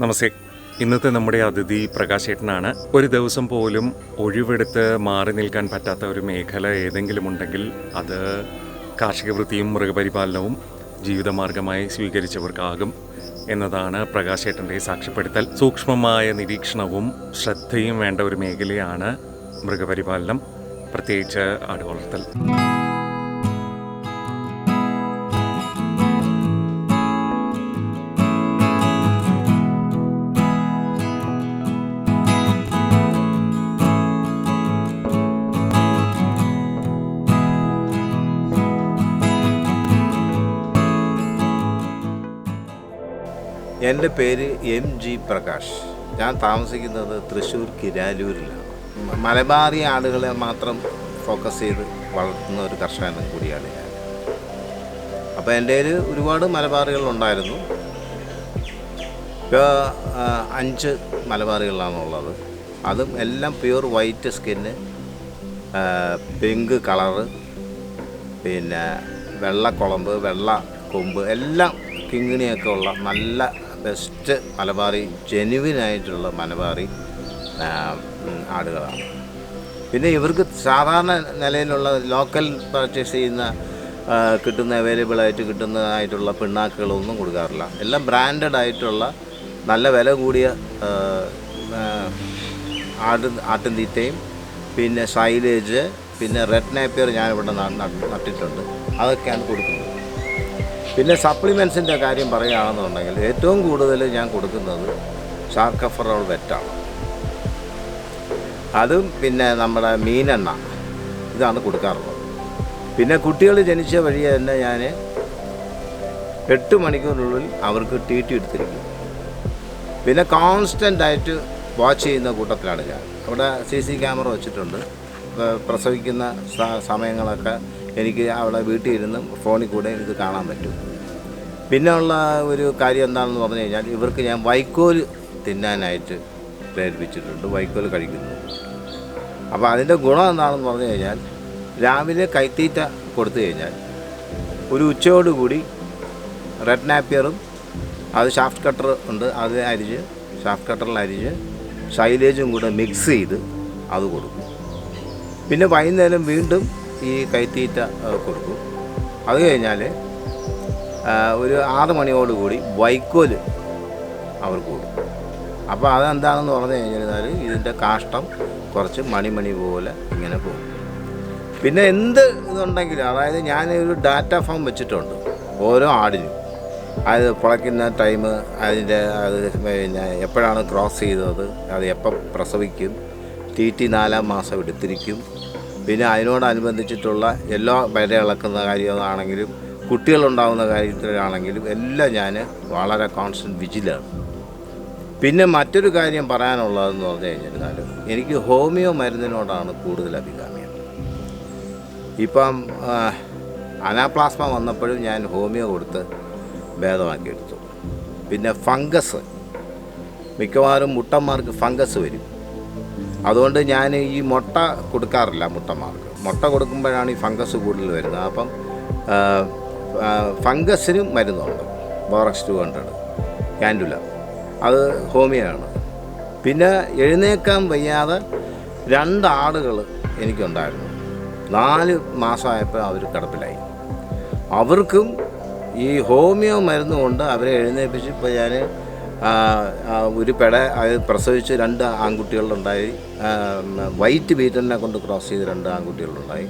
നമസ്തേ ഇന്നത്തെ നമ്മുടെ അതിഥി പ്രകാശേട്ടനാണ്. ഒരു ദിവസം പോലും ഒഴിവെടുത്ത് മാറി നിൽക്കാൻ പറ്റാത്ത ഒരു മേഖല ഏതെങ്കിലും ഉണ്ടെങ്കിൽ അത് കാർഷിക വൃത്തിയും മൃഗപരിപാലനവും ജീവിതമാർഗമായി സ്വീകരിച്ചവർക്കാകും എന്നതാണ് പ്രകാശേട്ടന്റെ സാക്ഷ്യപ്പെടുത്തൽ. സൂക്ഷ്മമായ നിരീക്ഷണവും ശ്രദ്ധയും വേണ്ട ഒരു മേഖലയാണ് മൃഗപരിപാലനം. പ്രത്യേകിച്ച് ആടുവളർത്തൽ എന്റെ പേര് എം ജി പ്രകാശ്. ഞാൻ താമസിക്കുന്നത് തൃശ്ശൂർ കിരാലൂരിലാണ്. മലബാറി ആടുകളെ മാത്രം ഫോക്കസ് ചെയ്ത് വളർത്തുന്ന ഒരു കർഷകനും കൂടിയാണ് ഞാൻ. അപ്പോൾ എന്റെ കയ്യിൽ ഒരുപാട് മലബാറികളുണ്ടായിരുന്നു ഇപ്പോൾ അഞ്ച് മലബാറികളാണുള്ളത് അതും എല്ലാം pure white skin pink colour പിന്നെ വെള്ള കുളമ്പ് വെള്ള കൊമ്പ് എല്ലാം കിങ്ങിണിയൊക്കെ ഉള്ള നല്ല ബെസ്റ്റ് മലബാറി ജെനുവിനായിട്ടുള്ള മലബാറി ആടുകളാണ്. പിന്നെ ഇവർക്ക് സാധാരണ നിലയിലുള്ള ലോക്കൽ പർച്ചേസ് ചെയ്യുന്ന കിട്ടുന്ന അവൈലബിൾ ആയിട്ട് കിട്ടുന്നതായിട്ടുള്ള പിണ്ണാക്കുകളൊന്നും കൊടുക്കാറില്ല. എല്ലാം ബ്രാൻഡഡ് ആയിട്ടുള്ള നല്ല വില കൂടിയ ആട് ആട്ടിൻ ആട് ആട്ടിൻതീറ്റയും പിന്നെ സൈലേജ് പിന്നെ റെഡ് നാപ്പിയർ ഞാനിവിടെ നട്ടിട്ടുണ്ട്. അതൊക്കെയാണ് കൊടുക്കുന്നത്. പിന്നെ സപ്ലിമെൻസിന്റെ കാര്യം പറയുകയാണെന്നുണ്ടെങ്കിൽ ഏറ്റവും കൂടുതൽ ഞാൻ കൊടുക്കുന്നത് ഷാർക്കഫറോൾ വെറ്റാണ്. അതും പിന്നെ നമ്മുടെ മീനെണ്ണ. ഇതാണ് കൊടുക്കാറുള്ളത്. പിന്നെ കുട്ടികൾ ജനിച്ച വഴിയെ തന്നെ ഞാൻ എട്ട് മണിക്കൂറിനുള്ളിൽ അവർക്ക് ടി ടി എടുത്തിരിക്കും. പിന്നെ കോൺസ്റ്റന്റ് ആയിട്ട് വാച്ച് ചെയ്യുന്ന കൂട്ടത്തിലാണ് ഞാൻ. അവിടെ സി സി ക്യാമറ വെച്ചിട്ടുണ്ട്. പ്രസവിക്കുന്ന സമയങ്ങളൊക്കെ എനിക്ക് അവിടെ വീട്ടിൽ ഇരുന്ന് ഫോണിൽ കൂടെ ഇത് കാണാൻ പറ്റും. പിന്നെ ഉള്ള ഒരു കാര്യം എന്താണെന്ന് പറഞ്ഞു കഴിഞ്ഞാൽ ഇവർക്ക് ഞാൻ വൈക്കോൽ തിന്നാനായിട്ട് പ്രേരിപ്പിച്ചിട്ടുണ്ട് വൈക്കോൽ കഴിക്കുന്നു. അപ്പോൾ അതിന്റെ ഗുണം എന്താണെന്ന് പറഞ്ഞു കഴിഞ്ഞാൽ രാവിലെ കൈത്തീറ്റ കൊടുത്തു കഴിഞ്ഞാൽ ഒരു ഉച്ചയോടുകൂടി റെഡ് നാപ്പിയറും അത് ഷാഫ്റ്റ് കട്ടർ ഉണ്ട് അത് അരിഞ്ഞ് ഷാഫ്റ്റ് കട്ടറിൽ അരിഞ്ഞ് ശൈലേജും കൂടെ മിക്സ് ചെയ്ത് അത് കൊടുക്കും. പിന്നെ വൈകുന്നേരം വീണ്ടും ഈ കൈത്തീറ്റ കൊടുക്കും അത് കഴിഞ്ഞാൽ ഒരു ആറ് മണിയോടുകൂടി വൈക്കോൽ അവർക്ക് കൊടുക്കും അപ്പോൾ അതെന്താണെന്ന് പറഞ്ഞു കഴിഞ്ഞാൽ ഇതിന്റെ കാഷ്ടം കുറച്ച് മണിമണി പോലെ ഇങ്ങനെ പോകും. പിന്നെ എന്ത് ഇതുണ്ടെങ്കിലും അതായത് ഞാനൊരു ഡാറ്റ ഫോം വെച്ചിട്ടുണ്ട് ഓരോ ആടിനും. അത് പുളയ്ക്കുന്ന ടൈം അതിന്റെ അത് പിന്നെ എപ്പോഴാണ് ക്രോസ് ചെയ്തത് അത് എപ്പോൾ പ്രസവിക്കും ടി ടി നാലാം മാസം എടുത്തിരിക്കും പിന്നെ അതിനോടനുബന്ധിച്ചിട്ടുള്ള എല്ലാ വില ഇളക്കുന്ന കാര്യമാണെങ്കിലും കുട്ടികളുണ്ടാകുന്ന കാര്യത്തിലാണെങ്കിലും എല്ലാം ഞാൻ വളരെ കോൺസ്റ്റന്റ് വിജിലാണ് പിന്നെ മറ്റൊരു കാര്യം പറയാനുള്ളതെന്ന് പറഞ്ഞു കഴിഞ്ഞിരുന്നാൽ എനിക്ക് ഹോമിയോ മരുന്നിനോടാണ് കൂടുതൽ അഭികാമ്യം. ഇപ്പം അനാപ്ലാസ്മ വന്നപ്പോഴും ഞാൻ ഹോമിയോ കൊടുത്ത് ഭേദമാക്കി എടുത്തു പിന്നെ ഫംഗസ് മിക്കവാറും മുട്ടന്മാർക്ക് ഫംഗസ് വരും. അതുകൊണ്ട് ഞാൻ ഈ മുട്ട കൊടുക്കാറില്ല മുട്ടമാർക്ക്. മുട്ട കൊടുക്കുമ്പോഴാണ് ഈ ഫംഗസ് കൂടുതൽ വരുന്നത്. അപ്പം ഫംഗസിനും മരുന്നുണ്ട്. ബോറക്സ് ടു ഹൺഡ്രഡ് കാൻഡുല അത് ഹോമിയാണ്. പിന്നെ എഴുന്നേക്കാൻ വയ്യാതെ രണ്ട് ആടുകൾ എനിക്കുണ്ടായിരുന്നു. നാല് മാസമായപ്പോൾ അവർ കിടപ്പിലായി. അവർക്കും ഈ ഹോമിയോ മരുന്ന് കൊണ്ട് അവരെ എഴുന്നേൽപ്പിച്ച് ഇപ്പോൾ ഞാൻ ഒരു പെട പ്രസവിച്ച് രണ്ട് ആൺകുട്ടികളുണ്ടായി. വൈറ്റ് ബീറ്റലിനെ കൊണ്ട് ക്രോസ് ചെയ്ത് രണ്ട് ആൺകുട്ടികളുണ്ടായി.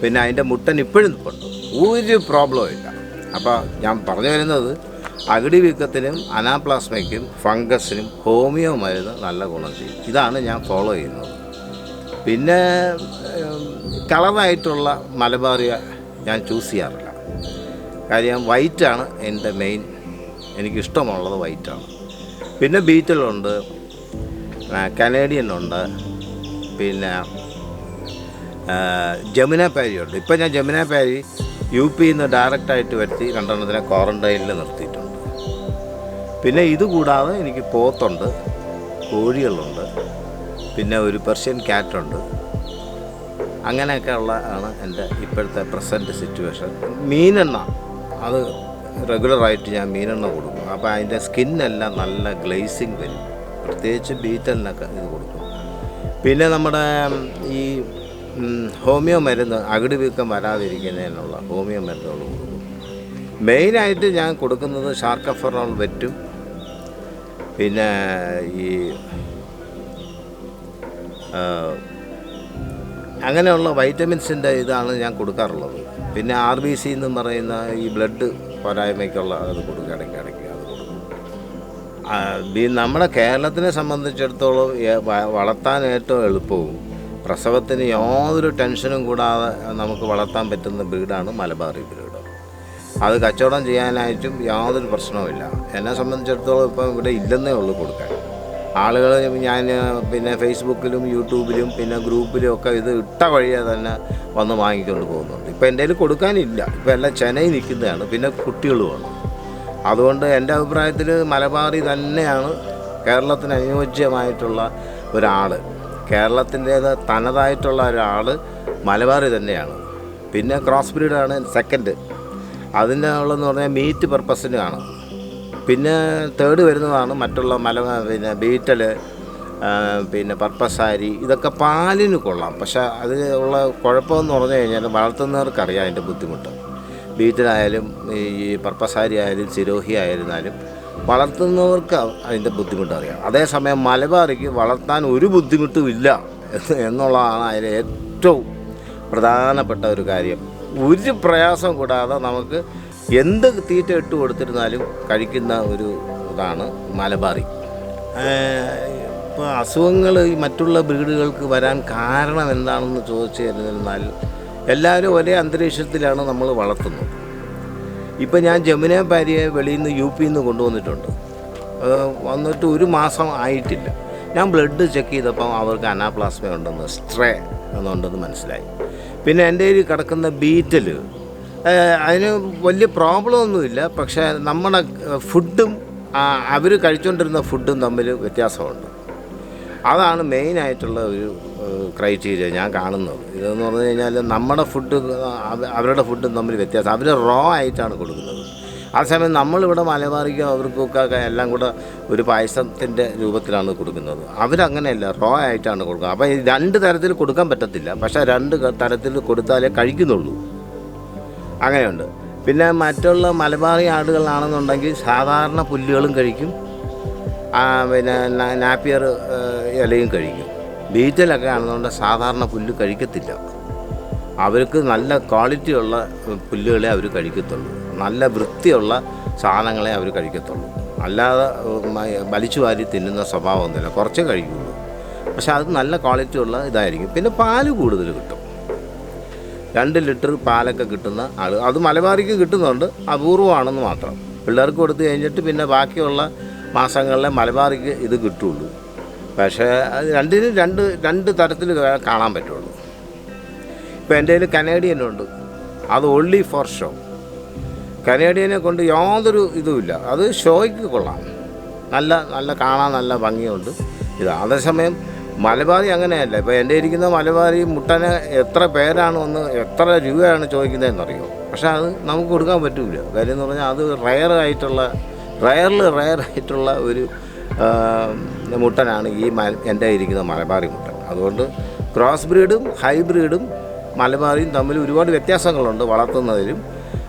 പിന്നെ അതിന്റെ മുട്ടൻ ഇപ്പോഴും നിൽപ്പുണ്ട് ഒരു പ്രോബ്ലവും ഇല്ല. അപ്പോൾ ഞാൻ പറഞ്ഞു വരുന്നത് അകിടി വീക്കത്തിനും അനാപ്ലാസ്മയ്ക്കും ഫംഗസിനും ഹോമിയോ മരുന്ന് നല്ല ഗുണം ചെയ്യും. ഇതാണ് ഞാൻ ഫോളോ ചെയ്യുന്നത്. പിന്നെ കളറായിട്ടുള്ള മലബാറിയ ഞാൻ ചൂസ് ചെയ്യാറില്ല. കാര്യം വൈറ്റാണ് എന്റെ മെയിൻ എനിക്കിഷ്ടമുള്ളത് വൈറ്റാണ്. പിന്നെ ബീറ്റലുണ്ട് കനേഡിയൻ ഉണ്ട് പിന്നെ ജമുന പാരി ഉണ്ട് ഇപ്പം ഞാൻ ജമുന പാരി യു പിയിൽ നിന്ന് ഡയറക്റ്റായിട്ട് വരുത്തി രണ്ടെണ്ണത്തിനെ ക്വാറന്റൈനിൽ നിർത്തിയിട്ടുണ്ട്. പിന്നെ ഇത് കൂടാതെ എനിക്ക് പോത്തുണ്ട് കോഴികളുണ്ട് പിന്നെ ഒരു പെർഷ്യൻ കാറ്റുണ്ട് അങ്ങനെയൊക്കെ ഉള്ള ആണ് എന്റെ ഇപ്പോഴത്തെ പ്രസന്റ് സിറ്റുവേഷൻ. മീനെണ്ണ അത് റെഗുലറായിട്ട് ഞാൻ മീനെണ്ണ കൊടുക്കും. അപ്പോൾ അതിന്റെ സ്കിന്നെല്ലാം നല്ല ഗ്ലേസിങ് വരും. പ്രത്യേകിച്ച് ബീറ്റലിനൊക്കെ ഇത് കൊടുക്കും. പിന്നെ നമ്മുടെ ഈ ഹോമിയോ മരുന്ന് അകിട് വീക്കം വരാതിരിക്കുന്നതിനുള്ള ഹോമിയോ മരുന്നുകൾ കൊടുക്കും. മെയിനായിട്ട് ഞാൻ കൊടുക്കുന്നത് ഷാർക്കഫറോൾ വെറ്റും പിന്നെ ഈ അങ്ങനെയുള്ള വൈറ്റമിൻസിന്റെ ഇതാണ് ഞാൻ കൊടുക്കാറുള്ളത്. പിന്നെ ആർ ബി സി എന്ന് പറയുന്ന ഈ ബ്ലഡ് പോരായ്മയ്ക്കുള്ള അത് കൊടുക്കുക ഇടയ്ക്ക് നമ്മുടെ കേരളത്തിനെ സംബന്ധിച്ചിടത്തോളം വളർത്താൻ ഏറ്റവും എളുപ്പവും പ്രസവത്തിന് യാതൊരു ടെൻഷനും കൂടാതെ നമുക്ക് വളർത്താൻ പറ്റുന്ന ബ്രീഡാണ് മലബാറി ബ്രീഡ്. അത് കച്ചവടം ചെയ്യാനായിട്ടും യാതൊരു പ്രശ്നവുമില്ല എന്നെ സംബന്ധിച്ചിടത്തോളം ഇപ്പം ഇവിടെ ഇല്ലെന്നേ ഉള്ളൂ കൊടുക്കാൻ. ആളുകൾ ഞാൻ പിന്നെ ഫേസ്ബുക്കിലും യൂട്യൂബിലും പിന്നെ ഗ്രൂപ്പിലും ഒക്കെ ഇത് ഇട്ട വഴിയെ തന്നെ വന്ന് വാങ്ങിക്കൊണ്ട് പോകുന്നുണ്ട്. ഇപ്പം എന്റെ കയ്യിൽ കൊടുക്കാനില്ല. ഇപ്പം എല്ലാം ചെന്നൈ നിൽക്കുന്നതാണ്. പിന്നെ കുട്ടികളുമാണ്. അതുകൊണ്ട് എന്റെ അഭിപ്രായത്തിൽ മലബാറി തന്നെയാണ് കേരളത്തിന് അനുയോജ്യമായിട്ടുള്ള ഒരാൾ കേരളത്തിന്റേത് തനതായിട്ടുള്ള ഒരാൾ മലബാറി തന്നെയാണ്. പിന്നെ ക്രോസ് ബ്രീഡാണ് സെക്കൻഡ്. അതിന്റെ ഉള്ളതെന്ന് പറഞ്ഞാൽ മീറ്റ് പർപ്പസിനാണ്. പിന്നെ തേർഡ് വരുന്നതാണ് മറ്റുള്ള മല പിന്നെ ബീറ്റൽ പിന്നെ പർപ്പസാരി ഇതൊക്കെ പാലിന് കൊള്ളാം. പക്ഷേ അതിനുള്ള കുഴപ്പമെന്ന് പറഞ്ഞു കഴിഞ്ഞാൽ വളർത്തുന്നവർക്കറിയാം അതിന്റെ ബുദ്ധിമുട്ട്. ബീറ്റലായാലും ഈ പർപ്പസാരി ആയാലും സിരോഹി ആയിരുന്നാലും വളർത്തുന്നവർക്ക് അതിന്റെ ബുദ്ധിമുട്ടറിയാം അതേസമയം മലബാറിക്ക് വളർത്താൻ ഒരു ബുദ്ധിമുട്ടും ഇല്ല എന്നുള്ളതാണ് അതിലെ ഏറ്റവും പ്രധാനപ്പെട്ട ഒരു കാര്യം. ഒരു പ്രയാസം കൂടാതെ നമുക്ക് എന്ത് തീറ്റ ഇട്ട് കൊടുത്തിരുന്നാലും കഴിക്കുന്ന ഒരു ഇതാണ് മലബാറി. ഇപ്പോൾ അസുഖങ്ങൾ മറ്റുള്ള ബ്രീഡുകൾക്ക് വരാൻ കാരണം എന്താണെന്ന് ചോദിച്ചു കഴിഞ്ഞാൽ എല്ലാവരും ഒരേ അന്തരീക്ഷത്തിലാണ് നമ്മൾ വളർത്തുന്നത്. ഇപ്പം ഞാൻ ജമുന ഭാര്യയെ വെളിയിൽ നിന്ന് യു പിയിൽ നിന്ന് കൊണ്ടുവന്നിട്ടുണ്ട്. വന്നിട്ട് ഒരു മാസം ആയിട്ടില്ല. ഞാൻ ബ്ലഡ് ചെക്ക് ചെയ്തപ്പം അവർക്ക് അനാപ്ലാസ്മ ഉണ്ടെന്ന് സ്ട്രേ എന്നുണ്ടെന്ന് മനസ്സിലായി. പിന്നെ എന്റെ കയ്യിൽ കിടക്കുന്ന ബീറ്റൽ അതിന് വലിയ പ്രോബ്ലം ഒന്നുമില്ല. പക്ഷേ നമ്മുടെ ഫുഡും അവർ കഴിച്ചുകൊണ്ടിരുന്ന ഫുഡും തമ്മിൽ വ്യത്യാസമുണ്ട്. അതാണ് മെയിനായിട്ടുള്ള ഒരു ക്രൈറ്റീരിയ ഞാൻ കാണുന്നത്. ഇതെന്ന് പറഞ്ഞു കഴിഞ്ഞാൽ നമ്മുടെ ഫുഡ് അവരുടെ ഫുഡും തമ്മിൽ വ്യത്യാസം. അവർ റോ ആയിട്ടാണ് കൊടുക്കുന്നത്. ആ സമയം നമ്മളിവിടെ മലബാറിക്കോ അവർക്കൊക്കെ എല്ലാം കൂടെ ഒരു പായസത്തിന്റെ രൂപത്തിലാണ് കൊടുക്കുന്നത്. അവരങ്ങനെയല്ല റോ ആയിട്ടാണ് കൊടുക്കുക. അപ്പോൾ രണ്ട് തരത്തിൽ കൊടുക്കാൻ പറ്റത്തില്ല. പക്ഷേ രണ്ട് തരത്തിൽ കൊടുത്താലേ കഴിക്കുന്നുള്ളൂ. അങ്ങനെയുണ്ട്. പിന്നെ മറ്റുള്ള മലബാറി ആടുകളാണെന്നുണ്ടെങ്കിൽ സാധാരണ പുല്ലുകളും കഴിക്കും. പിന്നെ നാപ്പിയർ ഇലയും കഴിക്കും. ബീറ്റലൊക്കെ ആണെന്നുകൊണ്ട് സാധാരണ പുല്ല് കഴിക്കത്തില്ല. അവർക്ക് നല്ല ക്വാളിറ്റിയുള്ള പുല്ലുകളെ അവർ കഴിക്കത്തുള്ളൂ. നല്ല വൃത്തിയുള്ള സാധനങ്ങളെ അവർ കഴിക്കത്തുള്ളൂ. അല്ലാതെ വലിച്ചു വാരി തിന്നുന്ന സ്വഭാവമൊന്നുമില്ല. കുറച്ചേ കഴിക്കുള്ളൂ. പക്ഷെ അത് നല്ല ക്വാളിറ്റി ഉള്ള ഇതായിരിക്കും. പിന്നെ പാൽ കൂടുതൽ കിട്ടും. രണ്ട് ലിറ്റർ പാലൊക്കെ കിട്ടുന്ന ആൾ അത് മലബാറിക്ക് കിട്ടുന്നുണ്ട് അപൂർവമാണെന്ന് മാത്രം. പിള്ളേർക്ക് കൊടുത്തു കഴിഞ്ഞിട്ട് പിന്നെ ബാക്കിയുള്ള മാസങ്ങളിലെ മലബാറിക്ക് ഇത് കിട്ടുള്ളൂ. പക്ഷേ അത് രണ്ടിനും രണ്ട് രണ്ട് തരത്തിൽ കാണാൻ പറ്റുള്ളൂ. ഇപ്പോൾ എന്റെ കയ്യിൽ കനേഡിയൻ ഉണ്ട്. അത് ഓൺലി ഫോർ ഷോ കനേഡിയനെ കൊണ്ട് യാതൊരു ഇതുമില്ല അത് ഷോയ്ക്ക് കൊള്ളാം. നല്ല നല്ല കാണാൻ നല്ല ഭംഗിയുണ്ട്. ഇത് അതേസമയം മലബാറി അങ്ങനെയല്ല. ഇപ്പോൾ എന്റെ ഇരിക്കുന്ന മലബാറി മുട്ടനെ എത്ര പേരാണ് ഒന്ന് എത്ര രൂപയാണ് ചോദിക്കുന്നതെന്നറിയോ? പക്ഷേ അത് നമുക്ക് കൊടുക്കാൻ പറ്റില്ല കാര്യം എന്ന് പറഞ്ഞാൽ അത് റയറായിട്ടുള്ള റയറിൽ റയറായിട്ടുള്ള ഒരു മുട്ടനാണ് ഈ എന്റെ ഇരിക്കുന്ന മലബാറി മുട്ടൻ. അതുകൊണ്ട് ക്രോസ് ബ്രീഡും ഹൈബ്രീഡും മലബാറിയും തമ്മിൽ ഒരുപാട് വ്യത്യാസങ്ങളുണ്ട് വളർത്തുന്നതിലും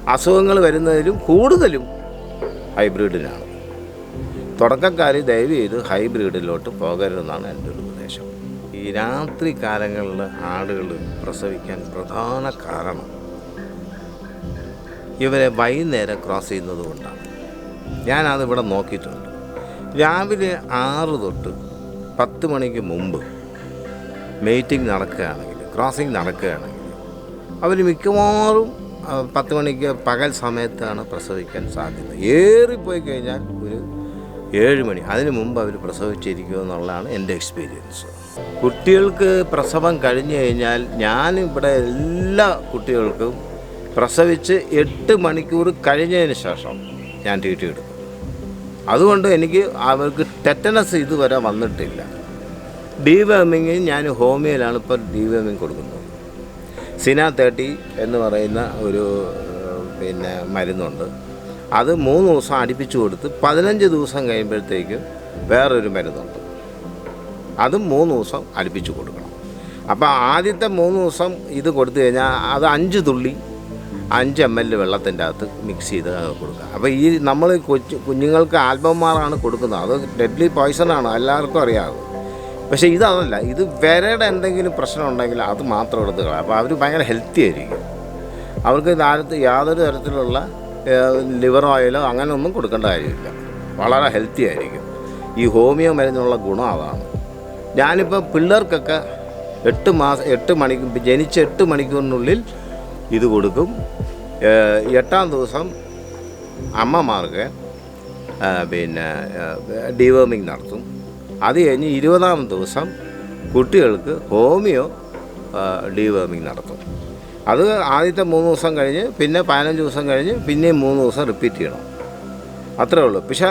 അസുഖങ്ങൾ വരുന്നതിലും കൂടുതലും ഹൈബ്രിഡിനാണ്. തുടക്കക്കാർ ദയവ് ചെയ്ത് ഹൈബ്രിഡിലോട്ട് പോകരുതെന്നാണ് എന്റെ ഒരു ഉപദേശം. ഈ രാത്രി കാലങ്ങളിൽ ആടുകൾ പ്രസവിക്കാൻ പ്രധാന കാരണം ഇവരെ വൈകുന്നേരം ക്രോസ് ചെയ്യുന്നത് കൊണ്ടാണ്. ഞാനതിവിടെ നോക്കിയിട്ടുണ്ട്. രാവിലെ ആറ് തൊട്ട് പത്ത് മണിക്ക് മുമ്പ് മീറ്റിംഗ് നടക്കുകയാണെങ്കിൽ ക്രോസിംഗ് നടക്കുകയാണെങ്കിൽ അവർ മിക്കവാറും പത്ത് മണിക്ക് പകൽ സമയത്താണ് പ്രസവിക്കാൻ സാധ്യത. ഏറിപ്പോയി കഴിഞ്ഞാൽ ഒരു ഏഴ് മണി. അതിന് മുമ്പ് അവർ പ്രസവിച്ചിരിക്കുക എന്നുള്ളതാണ് എന്റെ എക്സ്പീരിയൻസ്. കുട്ടികൾക്ക് പ്രസവം കഴിഞ്ഞു കഴിഞ്ഞാൽ ഞാൻ ഇവിടെ എല്ലാ കുട്ടികൾക്കും പ്രസവിച്ച് എട്ട് മണിക്കൂർ കഴിഞ്ഞതിന് ശേഷം ഞാൻ ടി എടുക്കും. അതുകൊണ്ട് എനിക്ക് അവർക്ക് ടെറ്റനസ് ഇതുവരെ വന്നിട്ടില്ല. ഡിവേമിങ് ഞാൻ ഹോമിയോയിലാണ് ഇപ്പോൾ ഡിവേമിങ് കൊടുക്കുന്നത്. സിന തേർട്ടി എന്ന് പറയുന്ന ഒരു പിന്നെ മരുന്നുണ്ട്. അത് മൂന്ന് ദിവസം അടുപ്പിച്ചു കൊടുത്ത് പതിനഞ്ച് ദിവസം കഴിയുമ്പോഴത്തേക്കും വേറൊരു മരുന്നുണ്ട്. അതും മൂന്ന് ദിവസം അടുപ്പിച്ചു കൊടുക്കണം. അപ്പോൾ ആദ്യത്തെ മൂന്ന് ദിവസം ഇത് കൊടുത്തു കഴിഞ്ഞാൽ അത് അഞ്ച് തുള്ളി അഞ്ച് എം എൽ വെള്ളത്തിന്റെ അകത്ത് മിക്സ് ചെയ്ത് കൊടുക്കുക. അപ്പോൾ ഈ നമ്മൾ കൊച്ചു കുഞ്ഞുങ്ങൾക്ക് ആൽബംമാറാണ് കൊടുക്കുന്നത്. അത് ഡെഡ്ലി പോയ്സണാണ് എല്ലാവർക്കും അറിയാവുന്നത് പക്ഷേ ഇതല്ല ഇത് വിരയുടെ എന്തെങ്കിലും പ്രശ്നം ഉണ്ടെങ്കിൽ അത് മാത്രം എടുത്ത് കളയാം. അപ്പോൾ അവർ ഭയങ്കര ഹെൽത്തി ആയിരിക്കും. അവർക്ക് ധാരത്ത് യാതൊരു തരത്തിലുള്ള ലിവർ ഓയിലോ അങ്ങനെ ഒന്നും കൊടുക്കേണ്ട കാര്യമില്ല. വളരെ ഹെൽത്തി ആയിരിക്കും. ഈ ഹോമിയോ മരുന്നുള്ള ഗുണം അതാണ്. ഞാനിപ്പോൾ പിള്ളേർക്കൊക്കെ എട്ട് മാസം എട്ട് മണിക്കൂർ ജനിച്ച എട്ട് മണിക്കൂറിനുള്ളിൽ ഇത് കൊടുക്കും. എട്ടാം ദിവസം അമ്മമാർക്ക് പിന്നെ ഡിവേമിങ് നടത്തും. അത് കഴിഞ്ഞ് ഇരുപതാം ദിവസം കുട്ടികൾക്ക് ഹോമിയോ ഡിവേമിങ് നടത്തും. അത് ആദ്യത്തെ മൂന്ന് ദിവസം കഴിഞ്ഞ് പിന്നെ പതിനഞ്ച് ദിവസം കഴിഞ്ഞ് പിന്നെയും മൂന്ന് ദിവസം റിപ്പീറ്റ് ചെയ്യണം. അത്രേ ഉള്ളൂ. പക്ഷേ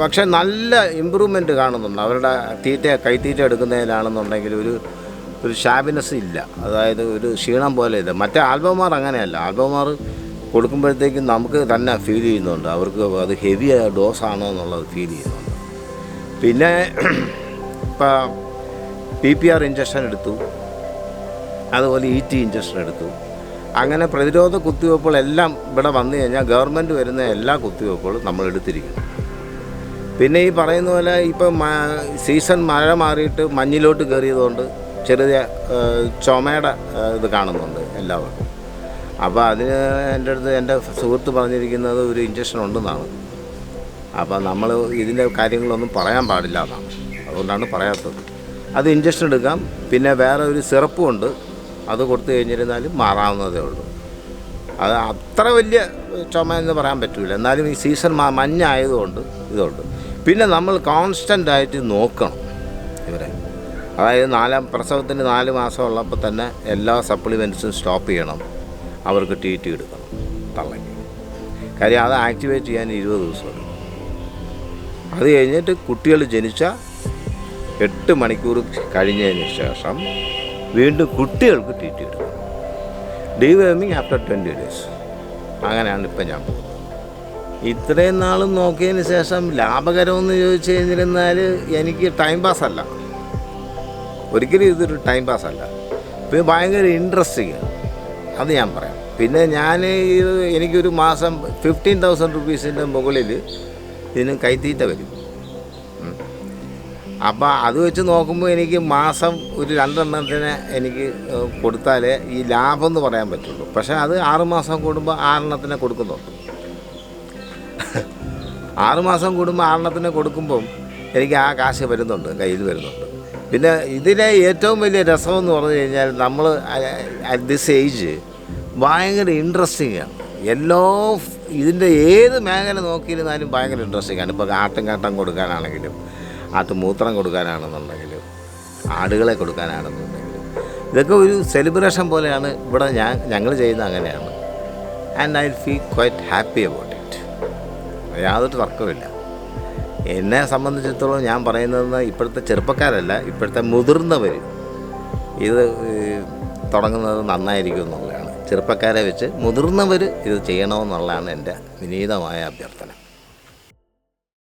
പക്ഷേ നല്ല ഇമ്പ്രൂവ്മെന്റ് കാണുന്നുണ്ട്. അവരുടെ തീറ്റ കൈത്തീറ്റ എടുക്കുന്നതിലാണെന്നുണ്ടെങ്കിൽ ഒരു ഒരു ഷാബിനെസ് ഇല്ല. അതായത് ഒരു ക്ഷീണം പോലെ ഇല്ല. മറ്റേ ആൽബമാർ അങ്ങനെയല്ല. ആൽബമാർ കൊടുക്കുമ്പോഴത്തേക്കും നമുക്ക് തന്നെ ഫീൽ ചെയ്യുന്നുണ്ട്. അവർക്ക് അത് ഹെവി ഡോസാണോ എന്നുള്ളത് ഫീൽ ചെയ്യുന്നുണ്ട്. പിന്നെ ഇപ്പം പി പി ആർ ഇഞ്ചക്ഷൻ എടുത്തു. അതുപോലെ ഇ ടി ഇഞ്ചക്ഷൻ എടുത്തു. അങ്ങനെ പ്രതിരോധ കുത്തിവയ്പ്പുകളെല്ലാം ഇവിടെ വന്നു കഴിഞ്ഞാൽ ഗവൺമെന്റ് വരുന്ന എല്ലാ കുത്തിവയ്പ്പുകളും നമ്മൾ എടുത്തിരിക്കുന്നു. പിന്നെ ഈ പറയുന്ന പോലെ ഇപ്പം സീസൺ മഴ മാറിയിട്ട് മഞ്ഞിലോട്ട് കയറിയതുകൊണ്ട് ചെറിയ ചുമയുടെ ഇത് കാണുന്നുണ്ട് എല്ലാവർക്കും. അപ്പോൾ അതിന് എന്റെ അടുത്ത് എന്റെ സുഹൃത്ത് പറഞ്ഞിരിക്കുന്നത് ഒരു ഇഞ്ചക്ഷൻ ഉണ്ടെന്നാണ്. അപ്പോൾ നമ്മൾ ഇതിന്റെ കാര്യങ്ങളൊന്നും പറയാൻ പാടില്ല എന്നാണ്. അതുകൊണ്ടാണ് പറയാത്തത്. അത് ഇഞ്ചക്ഷൻ എടുക്കാം. പിന്നെ വേറെ ഒരു സിറപ്പും ഉണ്ട്. അത് കൊടുത്തു കഴിഞ്ഞിരുന്നാലും മാറാവുന്നതേ ഉള്ളൂ. അത് അത്ര വലിയ ചുമ എന്ന് പറയാൻ പറ്റില്ല എന്നാലും ഈ സീസൺ മഞ്ഞ മഞ്ഞായതുകൊണ്ട് ഇതുണ്ട്. പിന്നെ നമ്മൾ കോൺസ്റ്റന്റ് ആയിട്ട് നോക്കണം ഇവരെ. അതായത് നാലാം പ്രസവത്തിന് നാല് മാസം ഉള്ളപ്പോൾ തന്നെ എല്ലാ സപ്ലിമെന്റ്സും സ്റ്റോപ്പ് ചെയ്യണം. അവർക്ക് ടി ടി എടുക്കണം തള്ളയ്ക്ക്. കാര്യം അത് ആക്ടിവേറ്റ് ചെയ്യാൻ ഇരുപത് ദിവസം അത് കഴിഞ്ഞിട്ട് കുട്ടികൾ ജനിച്ച എട്ട് മണിക്കൂർ കഴിഞ്ഞതിന് ശേഷം വീണ്ടും കുട്ടികൾക്ക് ടി ടി എടുക്കണം ഡിവേമിങ് ആഫ്റ്റർ ട്വന്റി ഡേയ്സ് അങ്ങനെയാണ് ഇപ്പം ഞാൻ പോകുന്നത്. ഇത്രയും നാളും നോക്കിയതിന് ശേഷം ലാഭകരമെന്ന് ചോദിച്ചു കഴിഞ്ഞിരുന്നാൽ എനിക്ക് ടൈം പാസ്സല്ല ഒരിക്കലും ഇതൊരു ടൈം പാസ്സല്ല പിന്നെ ഭയങ്കര ഇൻട്രസ്റ്റിങ് അത് ഞാൻ പറയാം. പിന്നെ ഞാൻ ഇത് എനിക്കൊരു മാസം ഫിഫ്റ്റീൻ തൗസൻഡ് റുപ്പീസിന്റെ മുകളിൽ ഇതിന് കൈത്തീറ്റ വരും. അപ്പോൾ അത് വെച്ച് നോക്കുമ്പോൾ എനിക്ക് മാസം ഒരു രണ്ടെണ്ണത്തിന് എനിക്ക് കൊടുത്താലേ ഈ ലാഭം എന്ന് പറയാൻ പറ്റുള്ളൂ. പക്ഷേ അത് ആറുമാസം കൂടുമ്പോൾ ആറെണ്ണത്തിനെ കൊടുക്കുന്നുണ്ട്. ആറുമാസം കൂടുമ്പോൾ ആറെണ്ണത്തിന് കൊടുക്കുമ്പം എനിക്ക് ആ കാശ് വരുന്നുണ്ട് കയ്യിൽ വരുന്നുണ്ട്. പിന്നെ ഇതിലെ ഏറ്റവും വലിയ രസം എന്ന് പറഞ്ഞു കഴിഞ്ഞാൽ നമ്മൾ അറ്റ് ദിസ് ഏജ് ഭയങ്കര ഇൻട്രസ്റ്റിംഗ് ആണ്. എല്ലാ ഇതിന്റെ ഏത് മേഖല നോക്കിയിരുന്നാലും ഭയങ്കര ഇൻട്രസ്റ്റിംഗ് ആണ്. ഇപ്പോൾ ആട്ടും കാട്ടം കൊടുക്കാനാണെങ്കിലും ആട്ടുമൂത്രം കൊടുക്കാനാണെന്നുണ്ടെങ്കിലും ആടുകളെ കൊടുക്കാനാണെന്നുണ്ടെങ്കിലും ഇതൊക്കെ ഒരു സെലിബ്രേഷൻ പോലെയാണ്. ഇവിടെ ഞാൻ ഞങ്ങൾ ചെയ്യുന്നത് അങ്ങനെയാണ്. And I feel quite happy about it യാതൊരു തർക്കമില്ല എന്നെ സംബന്ധിച്ചിടത്തോളം ഞാൻ പറയുന്നത് ഇപ്പോഴത്തെ ചെറുപ്പക്കാരല്ല ഇപ്പോഴത്തെ മുതിർന്നവർ ഇത് തുടങ്ങുന്നത് നന്നായിരിക്കും എന്നുള്ളതാണ്. ചെറുപ്പക്കാരെ വെച്ച് മുതിർന്നവർ ഇത് ചെയ്യണമെന്നുള്ളതാണ് എന്റെ വിനീതമായ അഭ്യർത്ഥന.